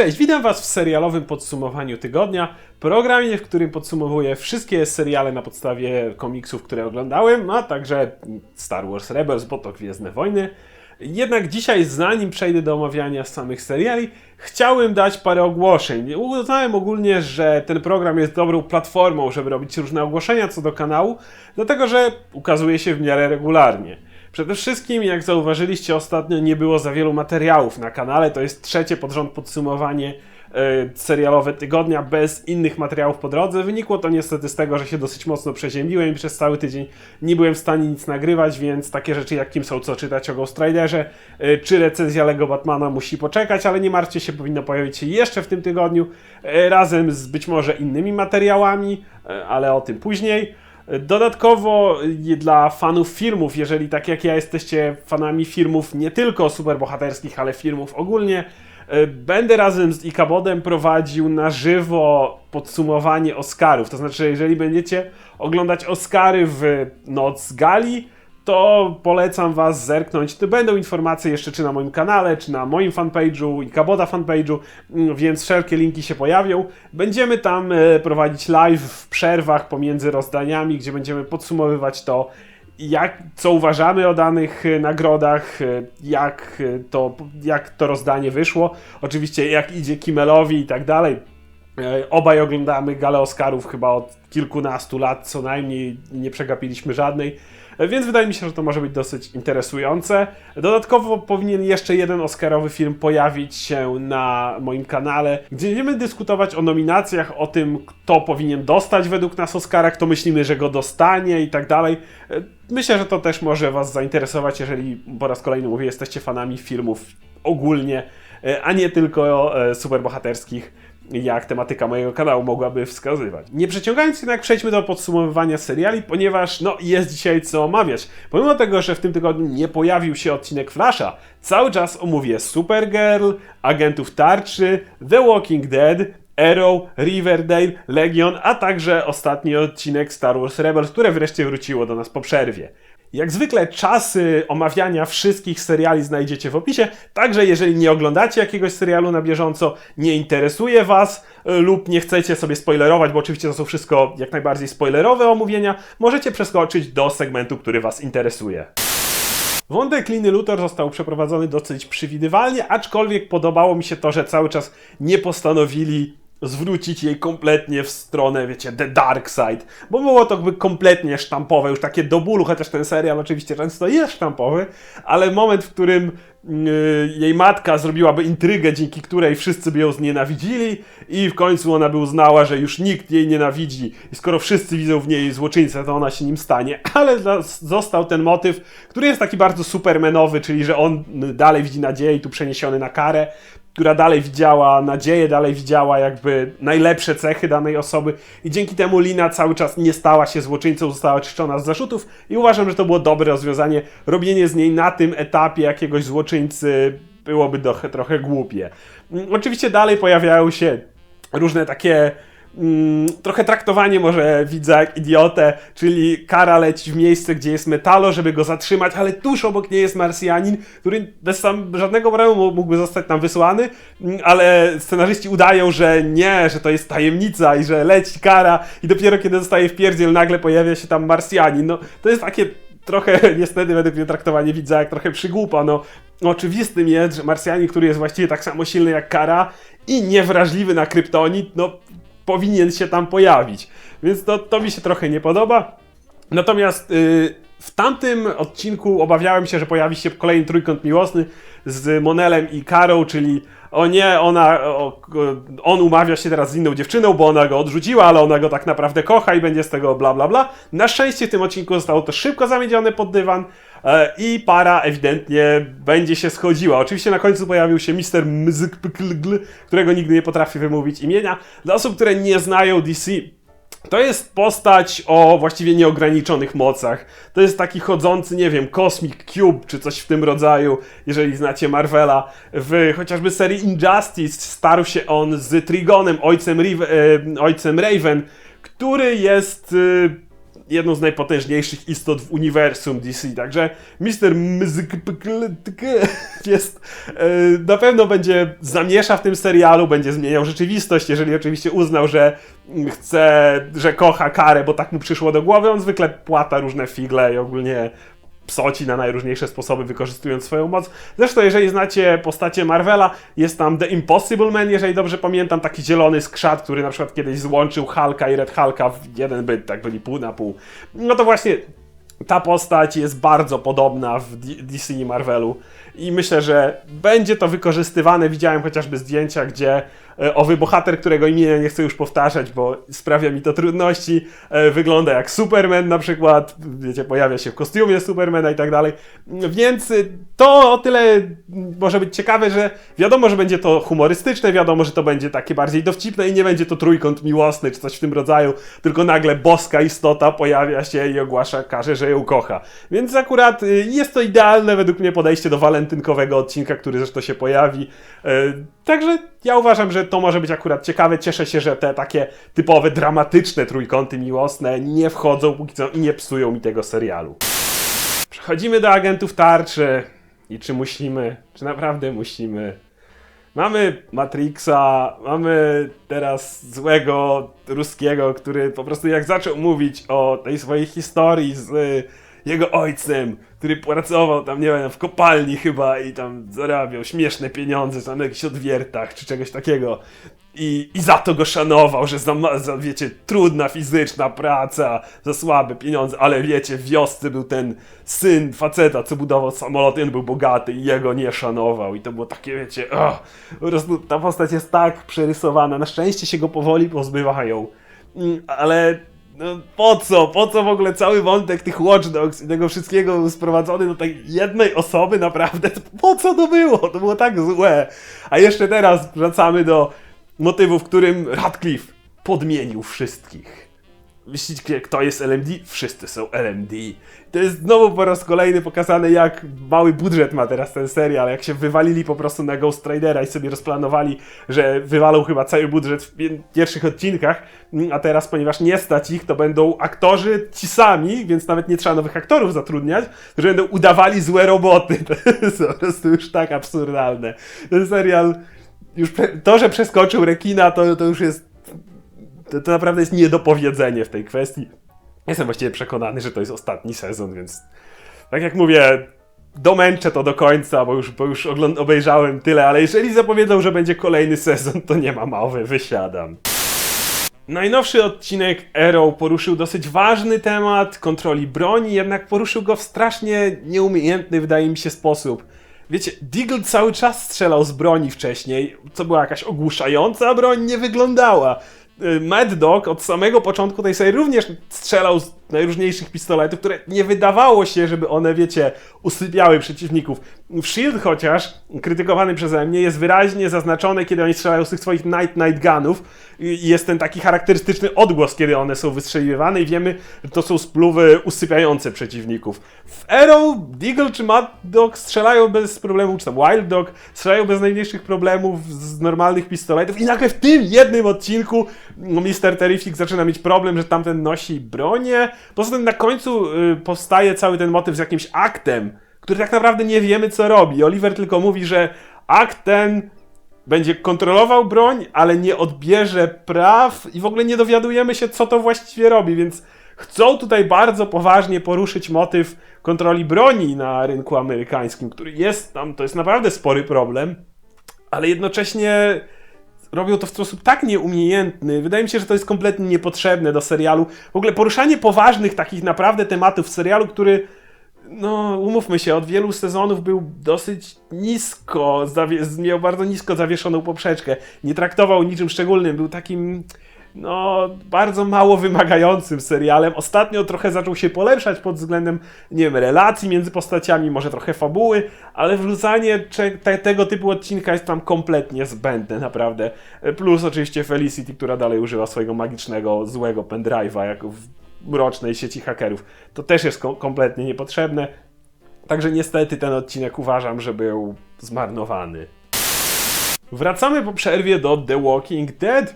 Cześć, witam Was w serialowym podsumowaniu tygodnia, programie, w którym podsumowuję wszystkie seriale na podstawie komiksów, które oglądałem, a także Star Wars Rebels, bo to Gwiezdne Wojny. Jednak dzisiaj, zanim przejdę do omawiania samych seriali, chciałem dać parę ogłoszeń. Uznałem ogólnie, że ten program jest dobrą platformą, żeby robić różne ogłoszenia co do kanału, dlatego że ukazuje się w miarę regularnie. Przede wszystkim, jak zauważyliście ostatnio, nie było za wielu materiałów na kanale. To jest trzecie pod rząd podsumowanie e, serialowe tygodnia bez innych materiałów po drodze. Wynikło to niestety z tego, że się dosyć mocno przeziębiłem i przez cały tydzień nie byłem w stanie nic nagrywać, więc takie rzeczy jak kim są co czytać o Ghost Riderze, e, czy recenzja Lego Batmana musi poczekać, ale nie martwcie się, powinno pojawić się jeszcze w tym tygodniu, e, razem z być może innymi materiałami, ale o tym później. Dodatkowo y, dla fanów filmów, jeżeli tak jak ja jesteście fanami filmów nie tylko superbohaterskich, ale filmów ogólnie, y, będę razem z Ikabodem prowadził na żywo podsumowanie Oscarów. To znaczy, jeżeli będziecie oglądać Oscary w noc gali, to polecam Was zerknąć. To będą informacje jeszcze czy na moim kanale, czy na moim fanpage'u i Kaboda fanpage'u, mm, więc wszelkie linki się pojawią. Będziemy tam e, prowadzić live w przerwach pomiędzy rozdaniami, gdzie będziemy podsumowywać to, jak, co uważamy o danych e, nagrodach, e, jak to, jak to rozdanie wyszło, oczywiście jak idzie Kimelowi i tak dalej. Obaj oglądamy galę Oscarów chyba od kilkunastu lat co najmniej, nie przegapiliśmy żadnej. Więc wydaje mi się, że to może być dosyć interesujące. Dodatkowo powinien jeszcze jeden Oscarowy film pojawić się na moim kanale, gdzie będziemy dyskutować o nominacjach, o tym, kto powinien dostać według nas Oscara, kto myślimy, że go dostanie i tak dalej. Myślę, że to też może Was zainteresować, jeżeli po raz kolejny mówię, jesteście fanami filmów ogólnie, a nie tylko e, superbohaterskich jak tematyka mojego kanału mogłaby wskazywać. Nie przeciągając jednak przejdźmy do podsumowywania seriali, ponieważ no jest dzisiaj co omawiać. Pomimo tego, że w tym tygodniu nie pojawił się odcinek Flasha, cały czas omówię Supergirl, Agentów Tarczy, The Walking Dead, Arrow, Riverdale, Legion, a także ostatni odcinek Star Wars Rebels, które wreszcie wróciło do nas po przerwie. Jak zwykle czasy omawiania wszystkich seriali znajdziecie w opisie, także jeżeli nie oglądacie jakiegoś serialu na bieżąco, nie interesuje Was e, lub nie chcecie sobie spoilerować, bo oczywiście to są wszystko jak najbardziej spoilerowe omówienia, możecie przeskoczyć do segmentu, który Was interesuje. Wątek Liny Luthor został przeprowadzony dosyć przewidywalnie, aczkolwiek podobało mi się to, że cały czas nie postanowili zwrócić jej kompletnie w stronę, wiecie, The Dark Side, bo było to jakby kompletnie sztampowe, już takie do bólu, chociaż ten serial oczywiście często jest sztampowy, ale moment, w którym yy, jej matka zrobiłaby intrygę, dzięki której wszyscy by ją znienawidzili i w końcu ona by uznała, że już nikt jej nienawidzi. I skoro wszyscy widzą w niej złoczyńcę, to ona się nim stanie, ale został ten motyw, który jest taki bardzo supermenowy, czyli że on dalej widzi nadzieję i tu przeniesiony na karę, która dalej widziała nadzieję, dalej widziała jakby najlepsze cechy danej osoby i dzięki temu Lina cały czas nie stała się złoczyńcą, została czyszczona z zarzutów i uważam, że to było dobre rozwiązanie. Robienie z niej na tym etapie jakiegoś złoczyńcy byłoby trochę, głupie. Mm, oczywiście dalej pojawiają się różne takie mm, trochę traktowanie może widzę jak idiotę, czyli kara leci w miejsce, gdzie jest metalo, żeby go zatrzymać, ale tuż obok nie jest Marsjanin, który bez sam, żadnego problemu mógłby zostać tam wysłany, mm, ale scenarzyści udają, że nie, że to jest tajemnica i że leci kara i dopiero kiedy zostaje w pierdziel nagle pojawia się tam Marsjanin. No, to jest takie trochę niestety według mnie traktowanie widza jak trochę przygłupa, no oczywistym jest, że Marsjanin, który jest właściwie tak samo silny jak Kara i niewrażliwy na kryptonit, no powinien się tam pojawić. Więc to, to mi się trochę nie podoba. Natomiast yy, w tamtym odcinku obawiałem się, że pojawi się kolejny trójkąt miłosny z Monelem i Karą, czyli o nie, ona, o, on umawia się teraz z inną dziewczyną, bo ona go odrzuciła, ale ona go tak naprawdę kocha i będzie z tego bla bla bla. Na szczęście w tym odcinku zostało to szybko zamienione pod dywan i para ewidentnie będzie się schodziła. Oczywiście na końcu pojawił się Mr. Mzyk, którego nigdy nie potrafię wymówić imienia. Dla osób, które nie znają DC, to jest postać o właściwie nieograniczonych mocach. To jest taki chodzący, nie wiem, Cosmic Cube czy coś w tym rodzaju, jeżeli znacie Marvela. W chociażby serii Injustice starł się on z Trigonem, ojcem, e, ojcem Raven, który jest. Jedną z najpotężniejszych istot w uniwersum DC, także. Mzyk jest e, na pewno będzie zamiesza w tym serialu, będzie zmieniał rzeczywistość, jeżeli oczywiście uznał, że chce, że kocha karę, bo tak mu przyszło do głowy, on zwykle płata różne figle i ogólnie psoci na najróżniejsze sposoby, wykorzystując swoją moc. Zresztą, jeżeli znacie postacie Marvela, jest tam The Impossible Man, jeżeli dobrze pamiętam, taki zielony skrzat, który na przykład kiedyś złączył Hulka i Red Hulka w jeden byt, tak byli pół na pół. No to właśnie ta postać jest bardzo podobna w DC i Marvelu i myślę, że będzie to wykorzystywane. Widziałem chociażby zdjęcia, gdzie owy bohater, którego imienia nie chcę już powtarzać, bo sprawia mi to trudności, e, wygląda jak Superman na przykład, wiecie, pojawia się w kostiumie Supermana i tak dalej. Więc y, to o tyle może być ciekawe, że wiadomo, że będzie to humorystyczne, wiadomo, że to będzie takie bardziej dowcipne i nie będzie to trójkąt miłosny czy coś w tym rodzaju, tylko nagle boska istota pojawia się i ogłasza karze, że ją kocha. Więc akurat y, jest to idealne według mnie podejście do walentynkowego odcinka, który zresztą się pojawi. Także ja uważam, że to może być akurat ciekawe. Cieszę się, że te takie typowe dramatyczne trójkąty miłosne nie wchodzą póki co i nie psują mi tego serialu. Przechodzimy do agentów tarczy. I czy musimy? Czy naprawdę musimy? Mamy Matrixa, mamy teraz złego ruskiego, który po prostu jak zaczął mówić o tej swojej historii z jego ojcem, który pracował tam, nie wiem, w kopalni chyba i tam zarabiał śmieszne pieniądze tam na jakichś odwiertach czy czegoś takiego. I, I za to go szanował, że za, za, wiecie, trudna fizyczna praca, za słabe pieniądze, ale wiecie, w wiosce był ten syn faceta, co budował samolot, on był bogaty i jego nie szanował. I to było takie, wiecie, oh, po prostu ta postać jest tak przerysowana. Na szczęście się go powoli pozbywają. Mm, Ale no, po co? Po co w ogóle cały wątek tych Watch Dogs i tego wszystkiego sprowadzony do tej jednej osoby? Naprawdę, po co to było? To było tak złe. A jeszcze teraz wracamy do motywu, w którym Radcliffe podmienił wszystkich. Myślicie, kto jest LMD? Wszyscy są LMD. To jest znowu po raz kolejny pokazane, jak mały budżet ma teraz ten serial, jak się wywalili po prostu na Ghost Ridera i sobie rozplanowali, że wywalą chyba cały budżet w pi- pierwszych odcinkach, Mm, a teraz, ponieważ nie stać ich, to będą aktorzy ci sami, więc nawet nie trzeba nowych aktorów zatrudniać, którzy będą udawali złe roboty. To jest po prostu już tak absurdalne. Ten serial, już to, że przeskoczył rekina, to, to już jest to, to naprawdę jest niedopowiedzenie w tej kwestii. Jestem właściwie przekonany, że to jest ostatni sezon, więc tak jak mówię, domęczę to do końca, bo już, bo już obejrzałem tyle, ale jeżeli zapowiedzą, że będzie kolejny sezon, to nie ma mowy, wysiadam. Najnowszy odcinek Arrow poruszył dosyć ważny temat kontroli broni, jednak poruszył go w strasznie nieumiejętny, wydaje mi się, sposób. Wiecie, Deagle cały czas strzelał z broni wcześniej, co była jakaś ogłuszająca, broń nie wyglądała. Y, Mad Dog od samego początku tej serii również strzelał z najróżniejszych pistoletów, które nie wydawało się, żeby one, wiecie, usypiały przeciwników. W Shield chociaż, krytykowany przeze mnie, jest wyraźnie zaznaczone, kiedy oni strzelają z tych swoich Night Night Gunów i jest ten taki charakterystyczny odgłos, kiedy one są wystrzeliwane i wiemy, że to są spluwy usypiające przeciwników. W Arrow, Deagle czy Mad Dog strzelają bez problemu, czy tam Wild Dog strzelają bez najmniejszych problemów z normalnych pistoletów i nagle w tym jednym odcinku no, Mr. Terrific zaczyna mieć problem, że tamten nosi bronię. Poza tym na końcu y, powstaje cały ten motyw z jakimś aktem, który tak naprawdę nie wiemy co robi. Oliver tylko mówi, że akt ten będzie kontrolował broń, ale nie odbierze praw i w ogóle nie dowiadujemy się, co to właściwie robi, więc chcą tutaj bardzo poważnie poruszyć motyw kontroli broni na rynku amerykańskim, który jest tam, to jest naprawdę spory problem, ale jednocześnie robią to w sposób tak nieumiejętny. Wydaje mi się, że to jest kompletnie niepotrzebne do serialu. W ogóle poruszanie poważnych takich naprawdę tematów w serialu, który no, umówmy się, od wielu sezonów był dosyć nisko, miał bardzo nisko zawieszoną poprzeczkę. Nie traktował niczym szczególnym, był takim, no, bardzo mało wymagającym serialem. Ostatnio trochę zaczął się polepszać pod względem, nie wiem, relacji między postaciami, może trochę fabuły, ale wrzucanie te, tego typu odcinka jest tam kompletnie zbędne, naprawdę. Plus oczywiście Felicity, która dalej używa swojego magicznego, złego pendrive'a, jak w mrocznej sieci hakerów. To też jest kom- kompletnie niepotrzebne. Także niestety ten odcinek uważam, że był zmarnowany. Wracamy po przerwie do The Walking Dead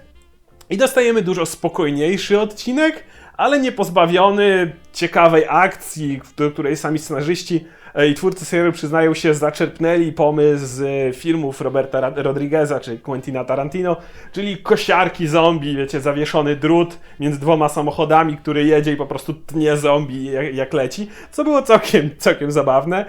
i dostajemy dużo spokojniejszy odcinek, ale nie pozbawiony ciekawej akcji, do której sami scenarzyści i twórcy serialu przyznają się, zaczerpnęli pomysł z filmów Roberta Rodrigueza czy Quentina Tarantino, czyli kosiarki zombie, wiecie, zawieszony drut między dwoma samochodami, który jedzie i po prostu tnie zombie jak, jak leci, co było całkiem, całkiem zabawne.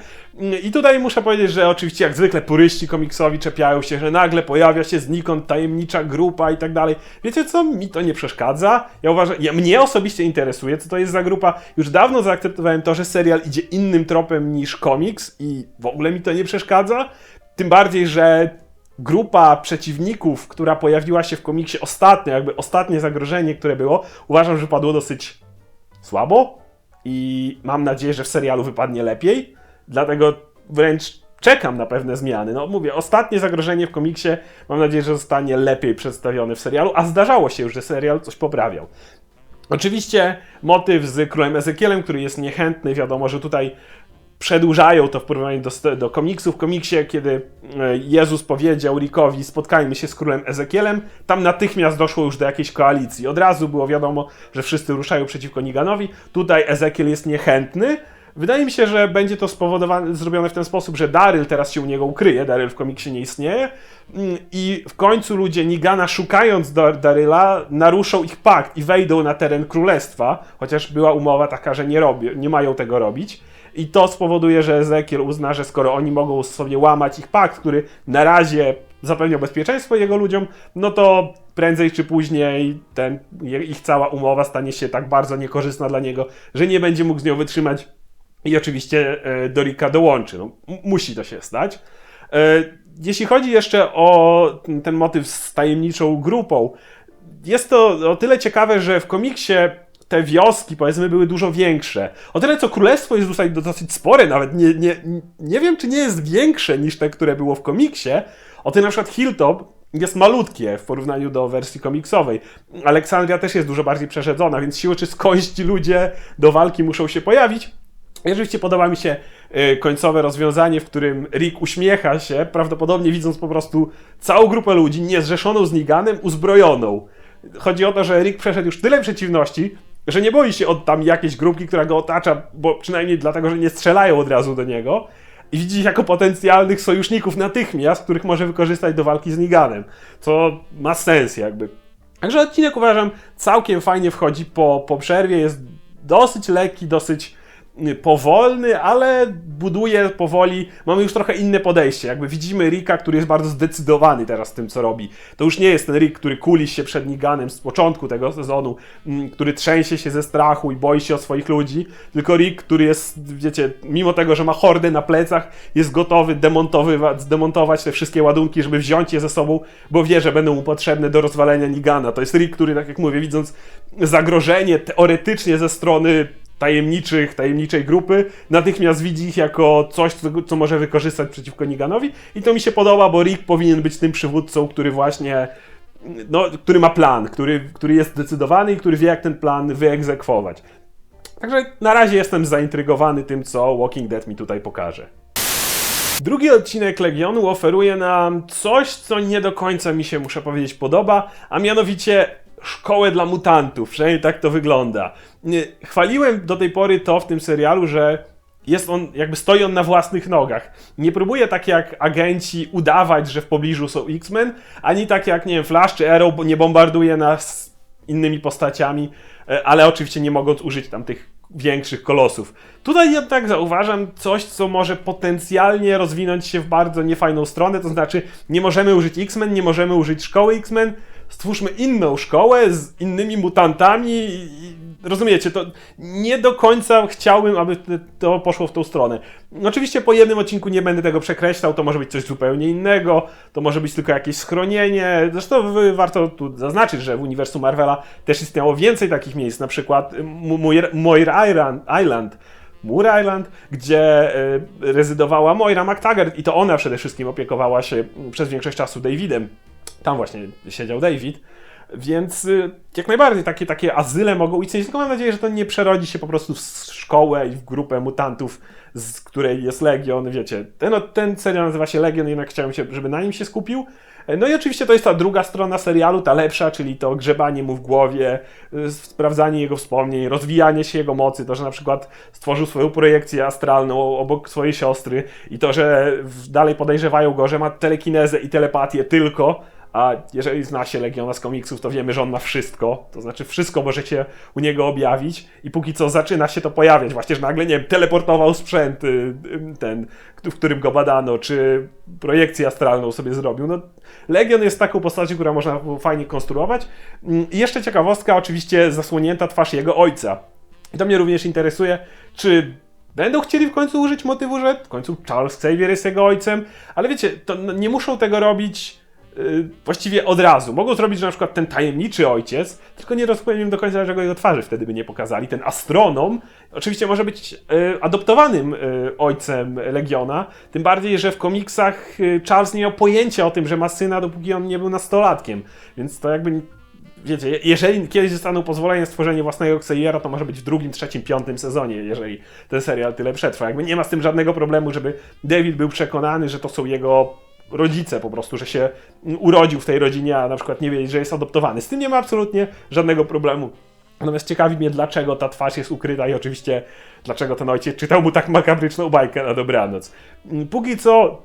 I tutaj muszę powiedzieć, że oczywiście jak zwykle puryści komiksowi czepiają się, że nagle pojawia się znikąd tajemnicza grupa i tak dalej. Wiecie co? Mi to nie przeszkadza. Ja uważam, ja, mnie osobiście interesuje, co to jest za grupa. Już dawno zaakceptowałem to, że serial idzie innym tropem niż komiks i w ogóle mi to nie przeszkadza. Tym bardziej, że grupa przeciwników, która pojawiła się w komiksie ostatnio, jakby ostatnie zagrożenie, które było, uważam, że padło dosyć słabo i mam nadzieję, że w serialu wypadnie lepiej. Dlatego wręcz czekam na pewne zmiany. No mówię, ostatnie zagrożenie w komiksie mam nadzieję, że zostanie lepiej przedstawione w serialu, a zdarzało się już, że serial coś poprawiał. Oczywiście motyw z królem Ezekielem, który jest niechętny, wiadomo, że tutaj przedłużają to w porównaniu do, do komiksu. W komiksie, kiedy e, Jezus powiedział Rickowi spotkajmy się z królem Ezekielem, tam natychmiast doszło już do jakiejś koalicji. Od razu było wiadomo, że wszyscy ruszają przeciwko Niganowi. Tutaj Ezekiel jest niechętny, Wydaje mi się, że będzie to spowodowane, zrobione w ten sposób, że Daryl teraz się u niego ukryje, Daryl w komiksie nie istnieje mm, i w końcu ludzie Nigana szukając Daryla naruszą ich pakt i wejdą na teren królestwa, chociaż była umowa taka, że nie, nie mają tego robić. I to spowoduje, że Ezekiel uzna, że skoro oni mogą sobie łamać ich pakt, który na razie zapewniał bezpieczeństwo jego ludziom, no to prędzej czy później ten, ich cała umowa stanie się tak bardzo niekorzystna dla niego, że nie będzie mógł z nią wytrzymać i oczywiście e, Dorika dołączy. No, musi to się stać. E, jeśli chodzi jeszcze o ten motyw z tajemniczą grupą, jest to o tyle ciekawe, że w komiksie te wioski, powiedzmy, były dużo większe. O tyle, co królestwo jest tutaj dosyć spore, nawet nie, nie, nie wiem, czy nie jest większe niż te, które było w komiksie. O tyle na przykład Hilltop jest malutkie w porównaniu do wersji komiksowej. Aleksandria też jest dużo bardziej przerzedzona, więc siły czy skądś ludzie do walki muszą się pojawić. I oczywiście podoba mi się y, końcowe rozwiązanie, w którym Rick uśmiecha się, prawdopodobnie widząc po prostu całą grupę ludzi niezrzeszoną z Niganem, uzbrojoną. Chodzi o to, że Rick przeszedł już tyle przeciwności, że nie boi się od tam jakiejś grupki, która go otacza, bo przynajmniej dlatego, że nie strzelają od razu do niego. I widzi ich jako potencjalnych sojuszników natychmiast, których może wykorzystać do walki z Niganem. Co ma sens jakby. Także odcinek uważam całkiem fajnie wchodzi po, po przerwie, jest dosyć lekki, dosyć powolny, ale buduje powoli. Mamy już trochę inne podejście. Jakby widzimy Rika, który jest bardzo zdecydowany teraz w tym, co robi. To już nie jest ten Rick, który kuli się przed Niganem z początku tego sezonu, mm, który trzęsie się ze strachu i boi się o swoich ludzi, tylko Rick, który jest, wiecie, mimo tego, że ma hordę na plecach, jest gotowy demontować te wszystkie ładunki, żeby wziąć je ze sobą, bo wie, że będą mu potrzebne do rozwalenia Nigana. To jest Rick, który, tak jak mówię, widząc zagrożenie teoretycznie ze strony tajemniczych, tajemniczej grupy, natychmiast widzi ich jako coś, co, co, może wykorzystać przeciwko Niganowi i to mi się podoba, bo Rick powinien być tym przywódcą, który właśnie no, który ma plan, który, który jest zdecydowany i który wie, jak ten plan wyegzekwować. Także na razie jestem zaintrygowany tym, co Walking Dead mi tutaj pokaże. Drugi odcinek Legionu oferuje nam coś, co nie do końca mi się, muszę powiedzieć, podoba, a mianowicie szkołę dla mutantów, przynajmniej tak to wygląda. Chwaliłem do tej pory to w tym serialu, że jest on, jakby stoi on na własnych nogach. Nie próbuje tak jak agenci udawać, że w pobliżu są X-Men, ani tak jak, nie wiem, Flash czy Arrow nie bombarduje nas innymi postaciami, e, ale oczywiście nie mogąc użyć tam tych większych kolosów. Tutaj jednak zauważam coś, co może potencjalnie rozwinąć się w bardzo niefajną stronę, to znaczy nie możemy użyć X-Men, nie możemy użyć szkoły X-Men, stwórzmy inną szkołę z innymi mutantami rozumiecie, to nie do końca chciałbym, aby to poszło w tą stronę. Oczywiście po jednym odcinku nie będę tego przekreślał, to może być coś zupełnie innego, to może być tylko jakieś schronienie. Zresztą warto tu zaznaczyć, że w uniwersum Marvela też istniało więcej takich miejsc, na przykład Moira Island, Moore Island, gdzie e, rezydowała Moira McTaggart i to ona przede wszystkim opiekowała się przez większość czasu Davidem. Tam właśnie siedział David. Więc y, jak najbardziej takie, takie azyle mogą istnieć, tylko mam nadzieję, że to nie przerodzi się po prostu w szkołę i w grupę mutantów, z której jest Legion, wiecie. Ten, ten serial nazywa się Legion, jednak chciałem się, żeby na nim się skupił. No i oczywiście to jest ta druga strona serialu, ta lepsza, czyli to grzebanie mu w głowie, y, sprawdzanie jego wspomnień, rozwijanie się jego mocy, to, że na przykład stworzył swoją projekcję astralną obok swojej siostry i to, że dalej podejrzewają go, że ma telekinezę i telepatię tylko, a jeżeli zna się Legiona z komiksów, to wiemy, że on ma wszystko. To znaczy, wszystko możecie u niego objawić. I póki co zaczyna się to pojawiać. Właśnie, że nagle, nie wiem, teleportował sprzęt y, ten, w którym go badano, czy projekcję astralną sobie zrobił. No, Legion jest taką postacią, która można fajnie konstruować. Mm, I jeszcze ciekawostka, oczywiście zasłonięta twarz jego ojca. I to mnie również interesuje, czy Będą chcieli w końcu użyć motywu, że w końcu Charles Xavier jest jego ojcem, ale wiecie, to nie muszą tego robić Y, właściwie od razu. Mogą zrobić, że na przykład ten tajemniczy ojciec, tylko nie rozumiem do końca, dlaczego jego twarzy wtedy by nie pokazali. Ten astronom oczywiście może być y, adoptowanym y, ojcem Legiona, tym bardziej, że w komiksach Charles nie miał pojęcia o tym, że ma syna, dopóki on nie był nastolatkiem. Więc to jakby wiecie, jeżeli kiedyś dostaną pozwolenie na stworzenie własnego Xaviera, to może być w drugim, trzecim, piątym sezonie, jeżeli ten serial tyle przetrwa. Jakby nie ma z tym żadnego problemu, żeby David był przekonany, że to są jego rodzice po prostu, że się urodził w tej rodzinie, a na przykład nie wiedzieć, że jest adoptowany. Z tym nie ma absolutnie żadnego problemu. Natomiast ciekawi mnie, dlaczego ta twarz jest ukryta i oczywiście dlaczego ten ojciec czytał mu tak makabryczną bajkę na dobranoc. Póki co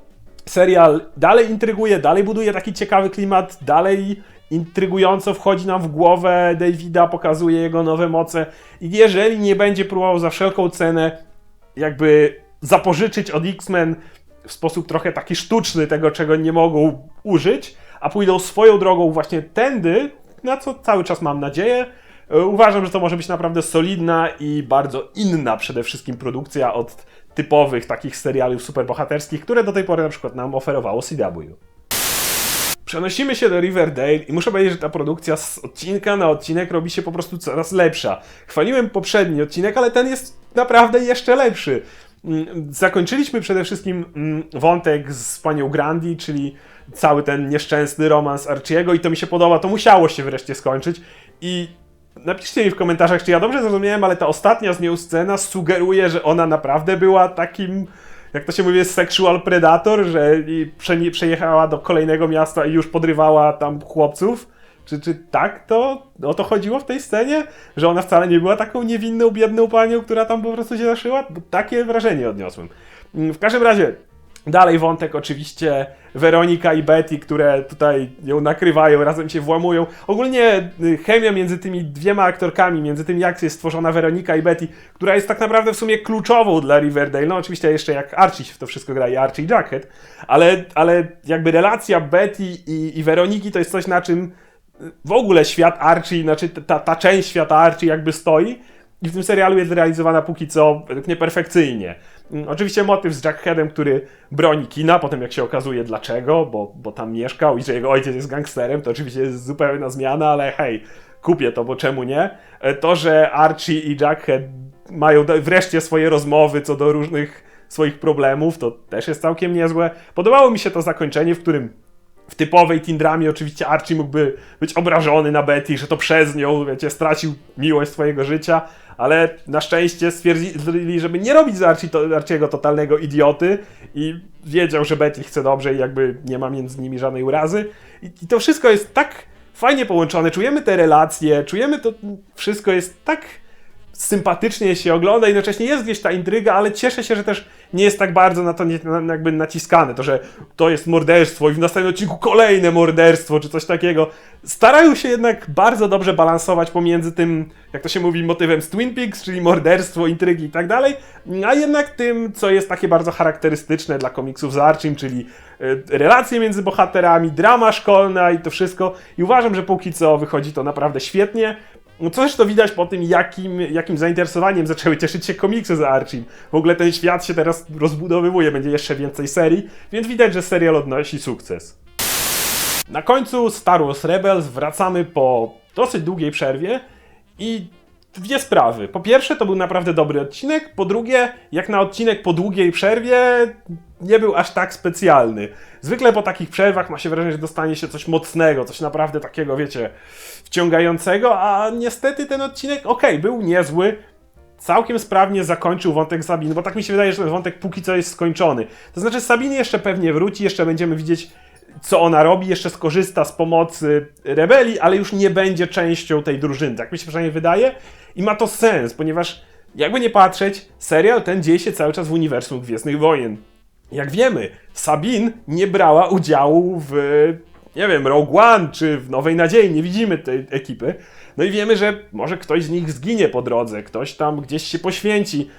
serial dalej intryguje, dalej buduje taki ciekawy klimat, dalej intrygująco wchodzi nam w głowę Davida, pokazuje jego nowe moce i jeżeli nie będzie próbował za wszelką cenę jakby zapożyczyć od X-Men w sposób trochę taki sztuczny tego, czego nie mogą użyć, a pójdą swoją drogą właśnie tędy, na co cały czas mam nadzieję. E, uważam, że to może być naprawdę solidna i bardzo inna przede wszystkim produkcja od typowych takich seriali superbohaterskich, które do tej pory na przykład nam oferowało CW. Przenosimy się do Riverdale i muszę powiedzieć, że ta produkcja z odcinka na odcinek robi się po prostu coraz lepsza. Chwaliłem poprzedni odcinek, ale ten jest naprawdę jeszcze lepszy. Mm, zakończyliśmy przede wszystkim mm, wątek z panią Grandi, czyli cały ten nieszczęsny romans Archiego i to mi się podoba, to musiało się wreszcie skończyć i napiszcie mi w komentarzach, czy ja dobrze zrozumiałem, ale ta ostatnia z nią scena sugeruje, że ona naprawdę była takim jak to się mówi, sexual predator, że przejechała do kolejnego miasta i już podrywała tam chłopców. Czy, czy tak to o to chodziło w tej scenie? Że ona wcale nie była taką niewinną, biedną panią, która tam po prostu się zaszyła? Takie wrażenie odniosłem. Mm, w każdym razie, Dalej wątek oczywiście Weronika i Betty, które tutaj ją nakrywają, razem się włamują. Ogólnie y, chemia między tymi dwiema aktorkami, między tym jak jest stworzona Weronika i Betty, która jest tak naprawdę w sumie kluczową dla Riverdale. No oczywiście jeszcze jak Archie się w to wszystko gra i Archie i Jacket, ale, ale jakby relacja Betty i, i Weroniki to jest coś na czym w ogóle świat Archie, znaczy ta, ta część świata Archie jakby stoi i w tym serialu jest realizowana póki co według mnie perfekcyjnie. Mm, oczywiście motyw z Jackheadem, który broni kina, potem jak się okazuje dlaczego, bo, bo tam mieszkał i że jego ojciec jest gangsterem, to oczywiście jest zupełna zmiana, ale hej, kupię to, bo czemu nie? E, to, że Archie i Jackhead mają wreszcie swoje rozmowy co do różnych swoich problemów, to też jest całkiem niezłe. Podobało mi się to zakończenie, w którym w typowej teen dramie oczywiście Archie mógłby być obrażony na Betty, że to przez nią, wiecie, stracił miłość swojego życia, ale na szczęście stwierdzili, żeby nie robić z Archie, to, Archiego totalnego idioty i wiedział, że Betty chce dobrze i jakby nie ma między nimi żadnej urazy. I, i to wszystko jest tak fajnie połączone, czujemy te relacje, czujemy to, wszystko jest tak sympatycznie się ogląda, jednocześnie jest gdzieś ta intryga, ale cieszę się, że też nie jest tak bardzo na to nie, na, jakby naciskane, to, że to jest morderstwo i w następnym odcinku kolejne morderstwo, czy coś takiego. Starają się jednak bardzo dobrze balansować pomiędzy tym, jak to się mówi, motywem z Twin Peaks, czyli morderstwo, intrygi i tak dalej, a jednak tym, co jest takie bardzo charakterystyczne dla komiksów z Archim, czyli e, relacje między bohaterami, drama szkolna i to wszystko. I uważam, że póki co wychodzi to naprawdę świetnie. No coś to widać po tym, jakim, jakim zainteresowaniem zaczęły cieszyć się komiksy za Archie. W ogóle ten świat się teraz rozbudowywuje, będzie jeszcze więcej serii, więc widać, że serial odnosi sukces. Na końcu Star Wars Rebels wracamy po dosyć długiej przerwie i dwie sprawy. Po pierwsze, to był naprawdę dobry odcinek. Po drugie, jak na odcinek po długiej przerwie, nie był aż tak specjalny. Zwykle po takich przerwach ma się wrażenie, że dostanie się coś mocnego, coś naprawdę takiego, wiecie, wciągającego, a niestety ten odcinek, okej, okay, był niezły, całkiem sprawnie zakończył wątek Sabiny, bo tak mi się wydaje, że ten wątek póki co jest skończony. To znaczy Sabiny jeszcze pewnie wróci, jeszcze będziemy widzieć co ona robi, jeszcze skorzysta z pomocy rebelii, ale już nie będzie częścią tej drużyny. Tak mi się przynajmniej wydaje. I ma to sens, ponieważ jakby nie patrzeć, serial ten dzieje się cały czas w uniwersum Gwiezdnych Wojen. Jak wiemy, Sabine nie brała udziału w, nie wiem, Rogue One czy w Nowej Nadziei, nie widzimy tej ekipy. No i wiemy, że może ktoś z nich zginie po drodze, ktoś tam gdzieś się poświęci.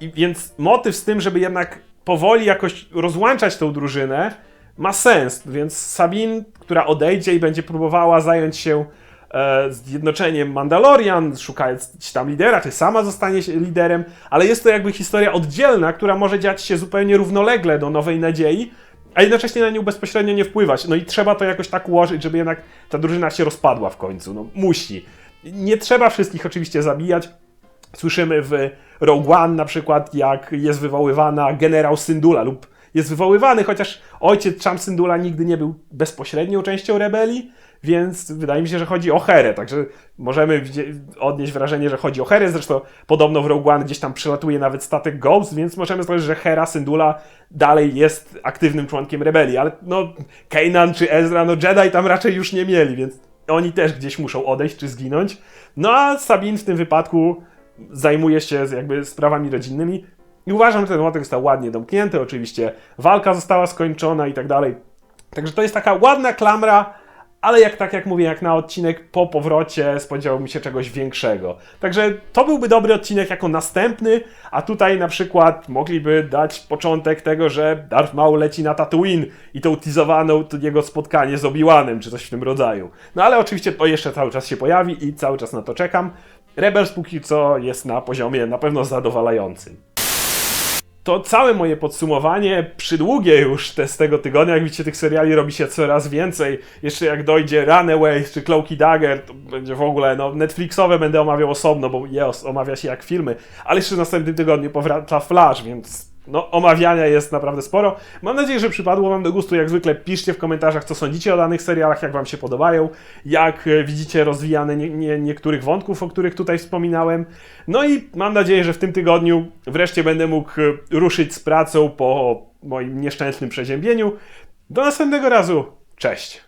I więc motyw z tym, żeby jednak powoli jakoś rozłączać tą drużynę, ma sens. Więc Sabine, która odejdzie i będzie próbowała zająć się e, zjednoczeniem Mandalorian, szukając tam lidera, czy sama zostanie liderem, ale jest to jakby historia oddzielna, która może dziać się zupełnie równolegle do Nowej Nadziei, a jednocześnie na nią bezpośrednio nie wpływać. No i trzeba to jakoś tak ułożyć, żeby jednak ta drużyna się rozpadła w końcu. No musi. Nie trzeba wszystkich oczywiście zabijać. Słyszymy w Rogue One na przykład, jak jest wywoływana generał Syndula lub jest wywoływany, chociaż ojciec Cham Syndula nigdy nie był bezpośrednią częścią rebelii, więc wydaje mi się, że chodzi o Herę, także możemy odnieść wrażenie, że chodzi o Herę, zresztą podobno w Rogue One gdzieś tam przylatuje nawet statek Ghost, więc możemy założyć, że Hera Syndula dalej jest aktywnym członkiem rebelii, ale no Kanan czy Ezra, no Jedi tam raczej już nie mieli, więc oni też gdzieś muszą odejść czy zginąć. No a Sabine w tym wypadku zajmuje się jakby sprawami rodzinnymi i uważam, że ten wątek został ładnie domknięty, oczywiście walka została skończona i tak dalej. Także to jest taka ładna klamra, ale jak tak jak mówię, jak na odcinek po powrocie spodziewałbym się czegoś większego. Także to byłby dobry odcinek jako następny, a tutaj na przykład mogliby dać początek tego, że Darth Maul leci na Tatooine i tą teasowaną jego spotkanie z Obi-Wanem, czy coś w tym rodzaju. No ale oczywiście to jeszcze cały czas się pojawi i cały czas na to czekam. Rebels póki co jest na poziomie na pewno zadowalającym. To całe moje podsumowanie, przydługie już te z tego tygodnia, jak widzicie tych seriali robi się coraz więcej. Jeszcze jak dojdzie Runaways czy Cloaky Dagger, to będzie w ogóle, no Netflixowe będę omawiał osobno, bo je omawia się jak filmy, ale jeszcze w następnym tygodniu powraca Flash, więc no omawiania jest naprawdę sporo. Mam nadzieję, że przypadło wam do gustu, jak zwykle piszcie w komentarzach, co sądzicie o danych serialach, jak wam się podobają, jak e, widzicie rozwijane nie, nie, niektórych wątków, o których tutaj wspominałem. No i mam nadzieję, że w tym tygodniu wreszcie będę mógł e, ruszyć z pracą po moim nieszczęsnym przeziębieniu. Do następnego razu. Cześć!